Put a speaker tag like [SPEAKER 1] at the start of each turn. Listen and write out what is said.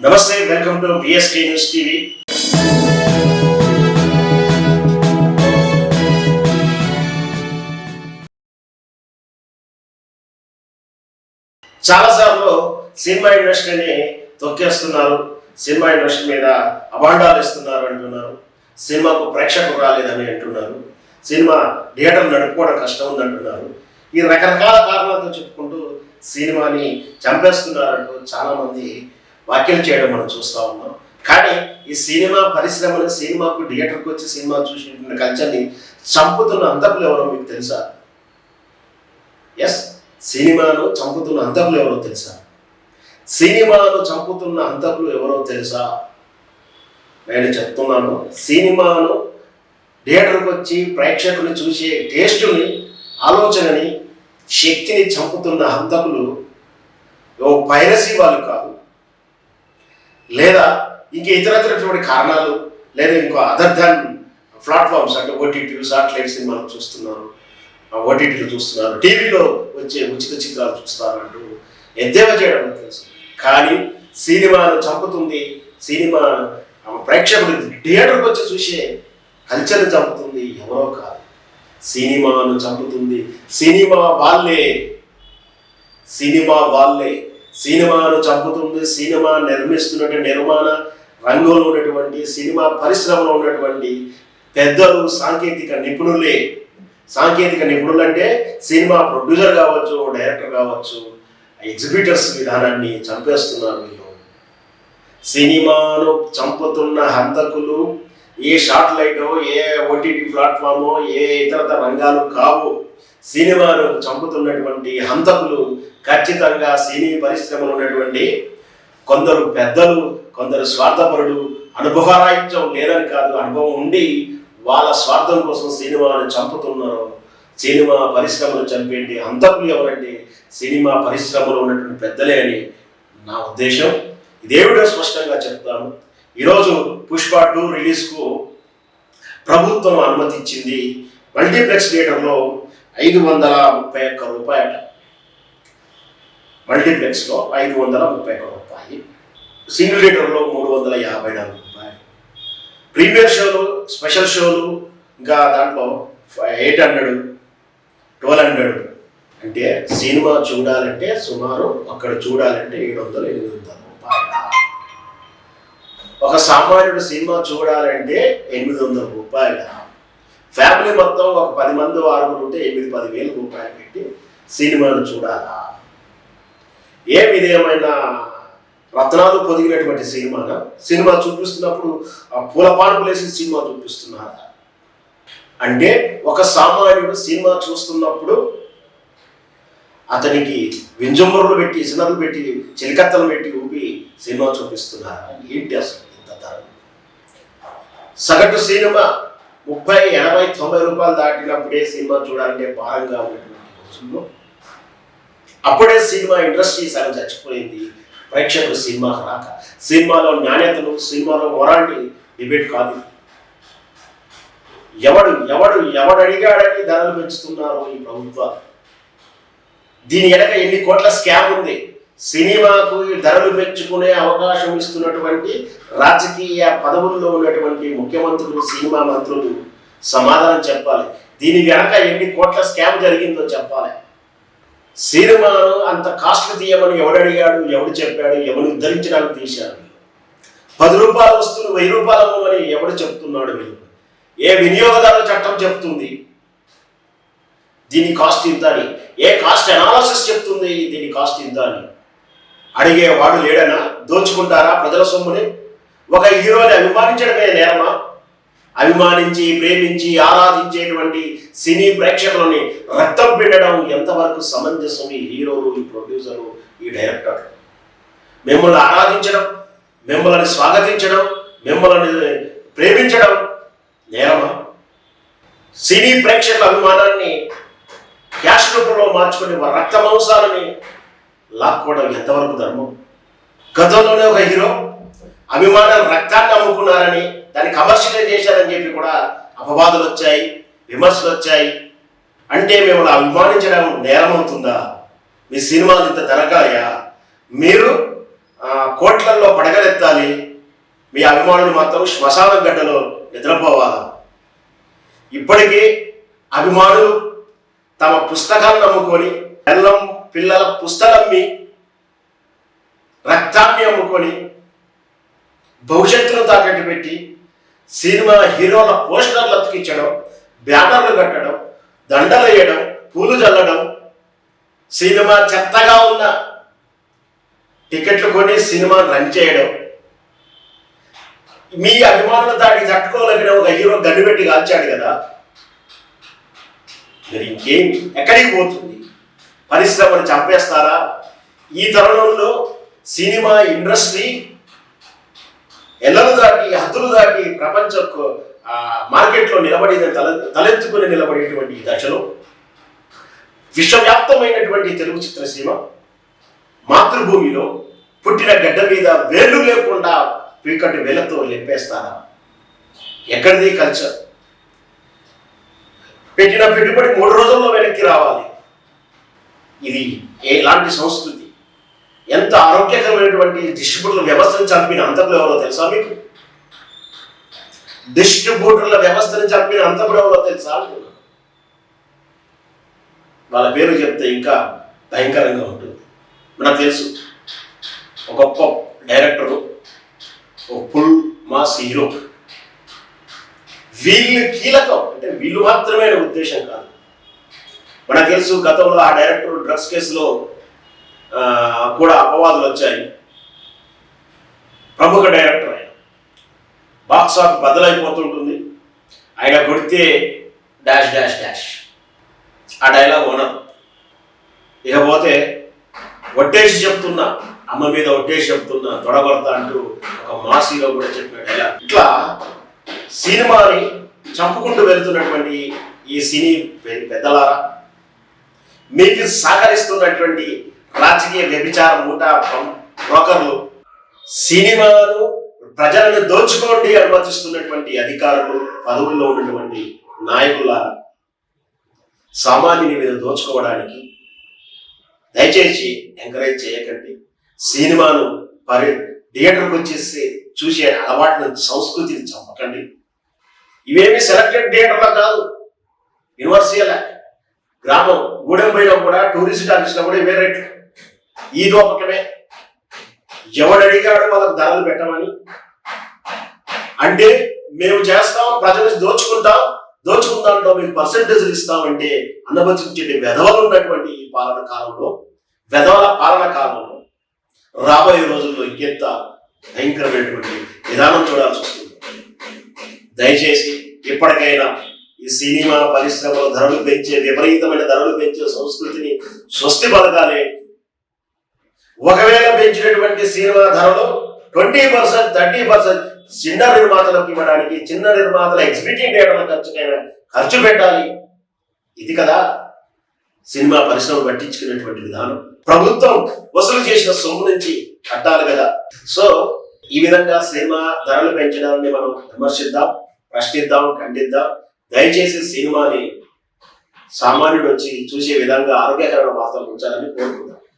[SPEAKER 1] నమస్తే welcome to VSK news TV చాలాసార్లు cinema ఇండస్ట్రీని తొక్కేస్తున్నారు సినిమా ఇండస్ట్రీ మీద అభాండాలు ఇస్తున్నారు అంటున్నారు సినిమాకు ప్రేక్షకులు రాలేదని అంటున్నారు సినిమా థియేటర్ నడుపుకోవడం కష్టం ఉందంటున్నారు ఈ రకరకాల కారణాలతో చెప్పుకుంటూ సినిమాని చంపేస్తున్నారంటూ చాలామంది వ్యాఖ్యలు చేయడం మనం చూస్తూ ఉన్నాం. కానీ ఈ సినిమా పరిశ్రమలు సినిమాకు థియేటర్కి వచ్చి సినిమా చూసి కల్చర్ని చంపుతున్న అంతకులు ఎవరో మీకు తెలుసా? ఎస్ సినిమాను చంపుతున్న అంతకులు ఎవరో తెలుసా? సినిమాను చంపుతున్న అంతకులు ఎవరో తెలుసా? నేను చెప్తున్నాను సినిమాను థియేటర్కి వచ్చి ప్రేక్షకులు చూసే టేస్టుని ఆలోచనని శక్తిని చంపుతున్న హంతకులు ఓ పైరసీ వాళ్ళు కాదు. లేదా ఇంక ఇతరత్రటువంటి కారణాలు లేదా ఇంకో అదర్ దాన్ ప్లాట్ఫామ్స్ అంటే ఓటీటీలు సాటిలైట్ సినిమాలు చూస్తున్నారు ఓటీటీలు చూస్తున్నారు టీవీలో వచ్చే ఉచిత చిత్రాలు చూస్తారు అంటూ ఎద్దేవా చేయడం తెలుసు. కానీ సినిమాను చంపుతుంది సినిమా ప్రేక్షకుడు థియేటర్కి వచ్చి చూసే కల్చర్ని చంపుతుంది ఎవరో కాదు. సినిమాను చంపుతుంది సినిమా వాళ్ళే సినిమా వాళ్ళే. సినిమాను చంపుతుంది సినిమా నిర్మిస్తున్నటువంటి నిర్మాణ రంగంలో ఉన్నటువంటి సినిమా పరిశ్రమలో ఉన్నటువంటి పెద్దలు సాంకేతిక నిపుణులే. సాంకేతిక నిపుణులు అంటే సినిమా ప్రొడ్యూసర్ కావచ్చు డైరెక్టర్ కావచ్చు ఎగ్జిబిటర్స్ విధానాన్ని చంపేస్తున్నారు వీళ్ళు. సినిమాను చంపుతున్న హంతకులు ఏ షార్ట్ ఏ ఓటీటీ ప్లాట్ఫామ్ ఏ ఇతరత రంగాలు కావు. సినిమాను చంపుతున్నటువంటి హంతకులు ఖచ్చితంగా సినీ పరిశ్రమలో ఉన్నటువంటి కొందరు పెద్దలు కొందరు స్వార్థపరులు అనుభవరాహిత్యం లేదని కాదు అనుభవం ఉండి వాళ్ళ స్వార్థం కోసం సినిమాను చంపుతున్నారు. సినిమా పరిశ్రమను చంపేంటి హంతకులు ఎవరంటే సినిమా పరిశ్రమలో ఉన్నటువంటి పెద్దలే అని నా ఉద్దేశం. ఇదేమిటో స్పష్టంగా చెప్తాను. ఈరోజు పుష్ప టూ రిలీజ్కు ప్రభుత్వం అనుమతించింది మల్టీప్లెక్స్ థియేటర్లో ఐదు వందల ముప్పై ఒక్క రూపాయట. మల్టీప్లెక్స్లో ఐదు వందల ముప్పై ఒక్క రూపాయి. సింగిల్ థియేటర్లో మూడు వందల యాభై నాలుగు రూపాయలు. ప్రీమియర్ షోలు స్పెషల్ షోలు ఇంకా దాంట్లో ఎయిట్ హండ్రెడ్ ట్వెల్వ్ హండ్రెడ్ అంటే సినిమా చూడాలంటే సుమారు అక్కడ చూడాలంటే ఏడు వందల ఎనిమిది వందల రూపాయలు. ఒక సామాన్యుడు సినిమా చూడాలంటే ఎనిమిది వందల రూపాయలు. ఫ్యామిలీ మొత్తం ఒక పది మంది ఆరుగురు ఉంటే ఎనిమిది పది వేలు రూపాయలు పెట్టి సినిమాను చూడాలా? ఏ విధమైన రత్నాలు పొదిగినటువంటి సినిమానా? సినిమా చూపిస్తున్నప్పుడు ఆ పూల పానుపులు వేసి సినిమా చూపిస్తున్నారా? అంటే ఒక సామాన్యుడు సినిమా చూస్తున్నప్పుడు అతనికి వింజంబరులు పెట్టి సినర్లు పెట్టి చిలికత్తలు పెట్టి ఊపి సినిమా చూపిస్తున్నారా? ఏంటి అసలు? సగటు సినిమా ముప్పై ఎనభై తొంభై రూపాయలు దాటినప్పుడే సినిమా చూడాలంటే భారంగా ఉన్నటువంటి రోజుల్లో అప్పుడే సినిమా ఇండస్ట్రీ సగం చచ్చిపోయింది. ప్రేక్షకులు సినిమాకు రాక సినిమాలో నాణ్యతలు సినిమాలో మొరాంటి డిబేట్ కాదు. ఎవడు ఎవడు ఎవడు అడిగాడని ధరలు పెంచుతున్నారు ఈ ప్రభుత్వాలు. దీని వెనక ఎన్ని కోట్ల స్కామ్ ఉంది? సినిమాకు ధరలు పెంచుకునే అవకాశం ఇస్తున్నటువంటి రాజకీయ పదవుల్లో ఉన్నటువంటి ముఖ్యమంత్రులు సినిమా మంత్రులు సమాధానం చెప్పాలి. దీని వెనక ఎన్ని కోట్ల స్కామ్ జరిగిందో చెప్పాలి. సినిమాను అంత కాస్ట్ తీయమని ఎవడు అడిగాడు ఎవడు చెప్పాడు ఎవడు ఉద్ధరించడానికి తీశాడు పది రూపాయల వస్తువులు వెయ్యి రూపాయలు అని ఎవడు చెప్తున్నాడు వీళ్ళు? ఏ వినియోగదారుల చట్టం చెప్తుంది? దీని కాస్ట్ ఇంత అని. ఏ కాస్ట్ అనాలసిస్ చెప్తుంది? దీని కాస్ట్ ఇంత అని. అడిగేవాడు లేడనా? దోచుకుంటారా ప్రజల సొమ్ముని? ఒక హీరోని అభిమానించడమే నేరమా? అభిమానించి ప్రేమించి ఆరాధించేటువంటి సినీ ప్రేక్షకులని రక్తం పిండడం ఎంతవరకు సమంజసం ఈ హీరోలు ఈ ప్రొడ్యూసరు ఈ డైరెక్టర్? మిమ్మల్ని ఆరాధించడం మిమ్మల్ని స్వాగతించడం మిమ్మల్ని ప్రేమించడం నేరమా? సినీ ప్రేక్షకుల అభిమానాన్ని క్యాష్ రూపంలో మార్చుకుని రక్త మాంసాలని లాక్కోవడం ఎంతవరకు ధర్మం? గతంలోనే ఒక హీరో అభిమాన రక్తాన్ని అమ్ముకున్నారని దాన్ని కమర్షియలైజ్ చేశారని చెప్పి కూడా అపవాదులు వచ్చాయి విమర్శలు వచ్చాయి. అంటే మిమ్మల్ని అభిమానించడం నేరం అవుతుందా మీ సినిమాలు ఇంత ధరగాయా మీరు కోట్లల్లో పడగలెత్తాలి. మీ అభిమానులు మాత్రం శ్మశాన గడ్డలో నిద్రపోవాలా? ఇప్పటికీ అభిమానులు తమ పుస్తకాలను అమ్ముకొని బెల్లం పిల్లల పుస్తకమ్మి రక్తాన్ని అమ్ముకొని భవిష్యత్తును తాకట్టు పెట్టి సినిమా హీరోల పోస్టర్లు అతికించడం బ్యానర్లు కట్టడం దండలు వేయడం పూలు చల్లడం సినిమా చెత్తగా ఉన్న టికెట్లు కొని సినిమా రన్ చేయడం. మీ అభిమానులు దాన్ని తట్టుకోలేకనే ఒక హీరో గన్ను పెట్టి కాల్చాడు కదా. మరి ఇంకేం? ఎక్కడికి పోతుంది? పరిశ్రమను చంపేస్తారా? ఈ తరుణంలో సినిమా ఇండస్ట్రీ ఎల్లలు దాటి హద్దులు దాటి ప్రపంచ మార్కెట్లో నిలబడి తల తలెత్తుకుని నిలబడేటువంటి ఈ దశలో విశ్వవ్యాప్తమైనటువంటి తెలుగు చిత్రసీమ మాతృభూమిలో పుట్టిన గడ్డ మీద వేళ్ళు లేకుండా పీకటి వేలతో లెప్పేస్తారా ఎక్కడిది కల్చర్ పెట్టిన పెట్టుబడి మూడు రోజుల్లో వెనక్కి రావాలి. ఇది ఎలాంటి సంస్కృతి? ఎంత ఆరోగ్యకరమైనటువంటి డిస్ట్రిబ్యూటర్ల వ్యవస్థను చంపిన అంతకులు ఎవరో తెలుసా మీకు? డిస్ట్రిబ్యూటర్ల వ్యవస్థను చంపిన అంతకులు ఎవరో తెలుసా వాళ్ళ పేరు చెప్తే ఇంకా భయంకరంగా ఉంటుంది. మనకు తెలుసు. ఒక గొప్ప డైరెక్టరు ఒక ఫుల్ మాస్ హీరో. వీళ్ళు కీలకం. అంటే వీళ్ళు మాత్రమే ఉద్దేశం కాదు. మనకు తెలుసు గతంలో ఆ డైరెక్టర్ డ్రగ్స్ కేసులో కూడా అపవాదులు వచ్చాయి. ప్రముఖ డైరెక్టర్ ఆయన. బాక్స్ ఆఫ్ బదులైపోతుంటుంది ఆయన కొడితే డాష్ డాష్ డాష్. ఆ డైలాగ్ ఓనర్ ఇకపోతే ఒట్టేసి చెప్తున్నా అమ్మ మీద ఒట్టేసి చెప్తున్నా తొడగొడతా అంటూ ఒక మాసీలో కూడా చెప్పిన డైలాగ్. ఇట్లా సినిమాని చంపుకుంటూ వెళ్తున్నటువంటి ఈ సినీ పెద్దలారా మీకు సహకరిస్తున్నటువంటి రాజకీయ వ్యభిచార మూట బ్రోకర్లు సినిమాను ప్రజలను దోచుకోండి అనుమతిస్తున్నటువంటి అధికారులు పదవుల్లో ఉన్నటువంటి నాయకుల సామాన్యుని మీద దోచుకోవడానికి దయచేసి ఎంకరేజ్ చేయకండి. సినిమాను పరి థియేటర్కి వచ్చేసి చూసే అలవాటును సంస్కృతిని చంపకండి. ఇవేమి సెలెక్టెడ్ థియేటర్లో కాదు యూనివర్సిటీల గ్రామం గూడెం కూడా టూరిస్ట్ ఆఫీస్లో కూడా ఇవే రేట్లు. ఈ దోపకమే ఎవడు అడిగాడు వాళ్ళకి ధరలు పెట్టమని. అంటే మేము చేస్తాం ప్రజలు దోచుకుంటాం దోచుకుందాంట్లో మీకు పర్సంటేజ్లు ఇస్తామంటే అన్నబతించే వెధవలు ఉన్నటువంటి ఈ పాలన కాలంలో వెధవల పాలన కాలంలో రాబోయే రోజుల్లో ఇంకెంత భయంకరమైనటువంటి విధానం చూడాల్సి వస్తుంది. దయచేసి ఇప్పటికైనా ఈ సినిమా పరిశ్రమలో ధరలు పెంచే విపరీతమైన ధరలు పెంచే సంస్కృతిని స్వస్తి పలకాలి. ఒకవేళ పెంచినటువంటి సినిమా ధరలు ట్వంటీ పర్సెంట్ థర్టీ పర్సెంట్ చిన్న నిర్మాతలకు ఇవ్వడానికి చిన్న నిర్మాతల ఎగ్జిబిటింగ్ డేటల ఖర్చుకైనా ఖర్చు పెట్టాలి. ఇది కదా సినిమా పరిశ్రమ పట్టించుకునేటువంటి విధానం. ప్రభుత్వం వసూలు చేసిన సొమ్ము నుంచి కట్టాలి కదా. సో ఈ విధంగా సినిమా ధరలు పెంచడాన్ని మనం విమర్శిద్దాం ప్రశ్నిద్దాం ఖండిద్దాం. దయచేసి సినిమాని సామాన్యుడు వచ్చి చూసే విధంగా ఆరోగ్యకరమైన వార్తలు ఉంచాలని కోరుకుంటున్నాను.